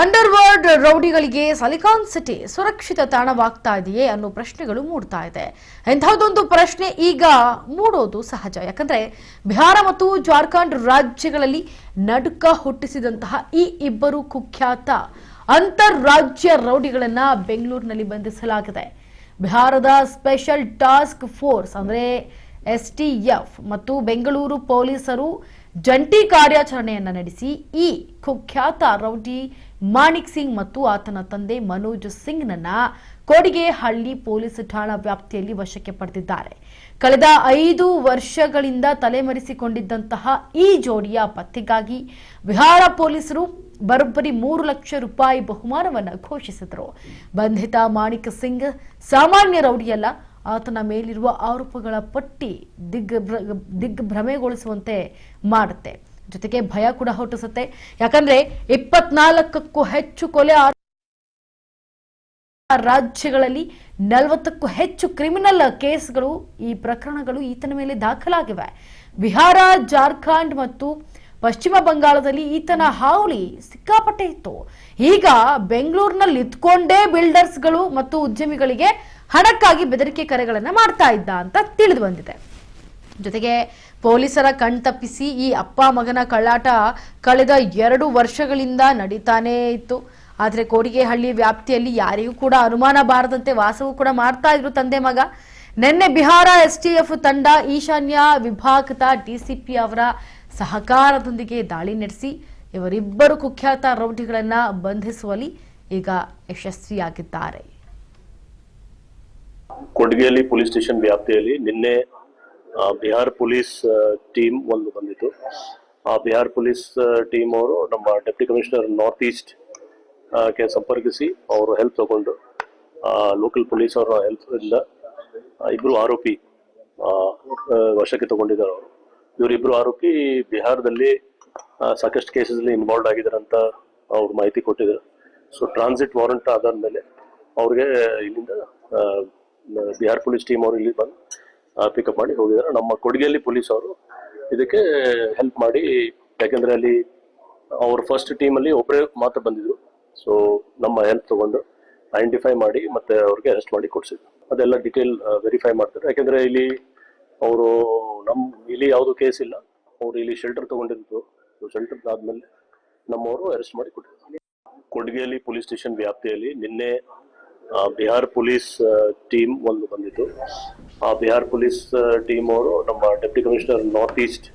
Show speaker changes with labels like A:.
A: Under world ರೌಡಿಗಳಿಗೆ silicon city ಸುರಕ್ಷಿತ ತಾಣವಾಗ್ತಾ ಇದೆಯೇ ಅನ್ನೋ ಪ್ರಶ್ನೆಗಳು ಮೂಡ್ತಾ ಇದೆ. ಎಂಥದ್ದೊಂದು ಪ್ರಶ್ನೆ ಈಗ ಮೂಡೋದು ಸಹಜ. ಯಾಕಂದ್ರೆ ಬಿಹಾರ ಮತ್ತು ಜಾರ್ಖಂಡ್ ರಾಜ್ಯಗಳಲ್ಲಿ ನಡುಕ ಹುಟ್ಟಿಸಿದಂತಹ ಈ ಇಬ್ಬರು ಕುಖ್ಯಾತ ಅಂತಾರಾಜ್ಯ ರೌಡಿಗಳನ್ನ ಬೆಂಗಳೂರಿನಲ್ಲಿ ಬಂಧಿಸಲಾಗಿದೆ. ಬಿಹಾರದ ಸ್ಪೆಷಲ್ ಟಾಸ್ಕ್ ಫೋರ್ಸ್ ಅಂದ್ರೆ ಎಫ್ ಮತ್ತು ಬೆಂಗಳೂರು ಪೊಲೀಸರು ಜಂಟಿ ಕಾರ್ಯಾಚರಣೆಯನ್ನ ನಡೆಸಿ ಈ ಕುಖ್ಯಾತ ರೌಡಿ ಮಾಣಿಕ್ ಸಿಂಗ್ ಮತ್ತು ಆತನ ತಂದೆ ಮನೋಜ್ ಸಿಂಗ್ನನ್ನ ಕೊಡಿಗೆಹಳ್ಳಿ ಪೊಲೀಸ್ ಠಾಣಾ ವ್ಯಾಪ್ತಿಯಲ್ಲಿ ವಶಕ್ಕೆ ಪಡೆದಿದ್ದಾರೆ. ಕಳೆದ ಐದು ವರ್ಷಗಳಿಂದ ತಲೆಮರೆಸಿಕೊಂಡಿದ್ದಂತಹ ಈ ಜೋಡಿಯ ಪತ್ತೆಗಾಗಿ ಬಿಹಾರ ಪೊಲೀಸರು ಬರೋಬ್ಬರಿ ಮೂರು ಲಕ್ಷ ರೂಪಾಯಿ ಬಹುಮಾನವನ್ನು ಘೋಷಿಸಿದರು. ಬಂಧಿತ ಮಾಣಿಕ್ ಸಿಂಗ್ ಸಾಮಾನ್ಯ ರೌಡಿಯಲ್ಲ, ಆತನ ಮೇಲಿರುವ ಆರೋಪಗಳ ಪಟ್ಟಿ ದಿಗ್ ದಿಗ್ಭ್ರಮೆಗೊಳಿಸುವಂತೆ ಮಾಡುತ್ತೆ. ಜೊತೆಗೆ ಭಯ ಕೂಡ ಹುಟ್ಟಿಸುತ್ತೆ. ಯಾಕಂದ್ರೆ ಇಪ್ಪತ್ನಾಲ್ಕಕ್ಕೂ ಹೆಚ್ಚು ಕೊಲೆ ರಾಜ್ಯಗಳಲ್ಲಿ ನಲವತ್ತಕ್ಕೂ ಹೆಚ್ಚು ಕ್ರಿಮಿನಲ್ ಕೇಸ್ಗಳು ಈ ಪ್ರಕರಣಗಳು ಈತನ ಮೇಲೆ ದಾಖಲಾಗಿವೆ. ಬಿಹಾರ, ಜಾರ್ಖಂಡ್ ಮತ್ತು ಪಶ್ಚಿಮ ಬಂಗಾಳದಲ್ಲಿ ಈತನ ಹಾವಳಿ ಸಿಕ್ಕಾಪಟ್ಟೆ ಇತ್ತು. ಈಗ ಬೆಂಗಳೂರಿನಲ್ಲಿ ಇದ್ಕೊಂಡೇ ಬಿಲ್ಡರ್ಸ್ಗಳು ಮತ್ತು ಉದ್ಯಮಿಗಳಿಗೆ ಹಣಕ್ಕಾಗಿ ಬೆದರಿಕೆ ಕರೆಗಳನ್ನು ಮಾಡ್ತಾ ಇದ್ದ ಅಂತ ತಿಳಿದು ಬಂದಿದೆ. ಜೊತೆಗೆ ಪೊಲೀಸರ ಕಣ್ತಪ್ಪಿಸಿ ಈ ಅಪ್ಪ ಮಗನ ಕಳ್ಳಾಟ ಕಳೆದ ಎರಡು ವರ್ಷಗಳಿಂದ ನಡೀತಾನೇ ಇತ್ತು. ಆದರೆ ಕೋಡಿಗೆಹಳ್ಳಿ ವ್ಯಾಪ್ತಿಯಲ್ಲಿ ಯಾರಿಗೂ ಕೂಡ ಅನುಮಾನ ಬಾರದಂತೆ ವಾಸವೂ ಕೂಡ ಮಾಡ್ತಾ ಇದ್ರು ತಂದೆ ಮಗ. ನಿನ್ನೆ ಬಿಹಾರ ಎಸ್ಟಿಎಫ್ ತಂಡ ಈಶಾನ್ಯ ವಿಭಾಗದ ಡಿಸಿಪಿ ಅವರ ಸಹಕಾರದೊಂದಿಗೆ ದಾಳಿ ನಡೆಸಿ ಇವರಿಬ್ಬರು ಕುಖ್ಯಾತ ರೌಡಿಗಳನ್ನ ಬಂಧಿಸುವಲ್ಲಿ ಈಗ ಯಶಸ್ವಿಯಾಗಿದ್ದಾರೆ.
B: ಕೊಡಗಿಯಲ್ಲಿ ಪೊಲೀಸ್ ಸ್ಟೇಷನ್ ವ್ಯಾಪ್ತಿಯಲ್ಲಿ ನಿನ್ನೆ ಬಿಹಾರ್ ಪೊಲೀಸ್ ಟೀಮ್ ಒಂದು ಬಂದಿತ್ತು. ಆ ಬಿಹಾರ್ ಪೊಲೀಸ್ ಟೀಮ್ ಅವರು ನಮ್ಮ ಡೆಪ್ಟಿ ಕಮಿಷನರ್ ನಾರ್ತ್ ಈಸ್ಟ್ಗೆ ಸಂಪರ್ಕಿಸಿ ಅವರು ಹೆಲ್ಪ್ ತಗೊಂಡು ಲೋಕಲ್ ಪೊಲೀಸ್ ಅವರ ಹೆಲ್ಪ್ ಇಂದ ಇಬ್ಬರು ಆರೋಪಿ ವಶಕ್ಕೆ ತಗೊಂಡಿದ್ದಾರೆ ಅವರು. ಇವರಿಬ್ಬರು ಆರೋಪಿ ಬಿಹಾರದಲ್ಲಿ ಸಾಕಷ್ಟು ಕೇಸಸ್ ಅಲ್ಲಿ ಇನ್ವಾಲ್ವ್ ಆಗಿದ್ದಾರೆ ಅಂತ ಅವ್ರು ಮಾಹಿತಿ ಕೊಟ್ಟಿದ್ದಾರೆ ಸೊ ಟ್ರಾನ್ಸಿಟ್ ವಾರಂಟ್ ಆಧಾರದ ಮೇಲೆ ಅವ್ರಿಗೆ ಇಲ್ಲಿಂದ ಬಿಹಾರ್ ಪೊಲೀಸ್ ಟೀಮ್ ಅವರು ಇಲ್ಲಿ ಬಂದು ಪಿಕಪ್ ಮಾಡಿ ಹೋಗಿದ್ದಾರೆ. ನಮ್ಮ ಕೊಡುಗೆಯಲ್ಲಿ ಪೊಲೀಸ್ ಅವರು ಇದಕ್ಕೆ ಹೆಲ್ಪ್ ಮಾಡಿ, ಯಾಕೆಂದ್ರೆ ಅಲ್ಲಿ ಅವ್ರ ಫಸ್ಟ್ ಟೀಮ್ ಅಲ್ಲಿ ಒಬ್ಬರೇ ಮಾತ್ರ ಬಂದಿದ್ರು. ಸೊ ನಮ್ಮ ಹೆಲ್ಪ್ ತಗೊಂಡು ಐಡೆಂಟಿಫೈ ಮಾಡಿ ಮತ್ತೆ ಅವ್ರಿಗೆ ಅರೆಸ್ಟ್ ಮಾಡಿ ಕೊಡಿಸಿದ್ರು. ಅದೆಲ್ಲ ಡಿಟೇಲ್ ವೆರಿಫೈ ಮಾಡ್ತಾರೆ. ಯಾಕೆಂದ್ರೆ ಇಲ್ಲಿ ಅವರು ನಮ್ಮ ಇಲ್ಲಿ ಯಾವುದು ಕೇಸ್ ಇಲ್ಲ. ಅವರು ಇಲ್ಲಿ ಶೆಲ್ಟರ್ ತಗೊಂಡಿದ್ರು ಶೆಲ್ಟರ್ ಆದ್ಮೇಲೆ ನಮ್ಮವರು ಅರೆಸ್ಟ್ ಮಾಡಿ ಕೊಟ್ಟಿದ್ರು ಕೊಡ್ಗೆಯಲ್ಲಿ ಪೊಲೀಸ್ ಸ್ಟೇಷನ್ ವ್ಯಾಪ್ತಿಯಲ್ಲಿ ನಿನ್ನೆ ಬಿಹಾರ್ ಪೊಲೀಸ್ ಟೀಮ್ ಒಂದು ಬಂದಿತ್ತು. ಆ ಬಿಹಾರ್ ಪೊಲೀಸ್ ಟೀಮ್ ಅವರು ನಮ್ಮ ಡೆಪ್ಟಿ ಕಮಿಷನರ್ ನಾರ್ತ್ ಈಸ್ಟ್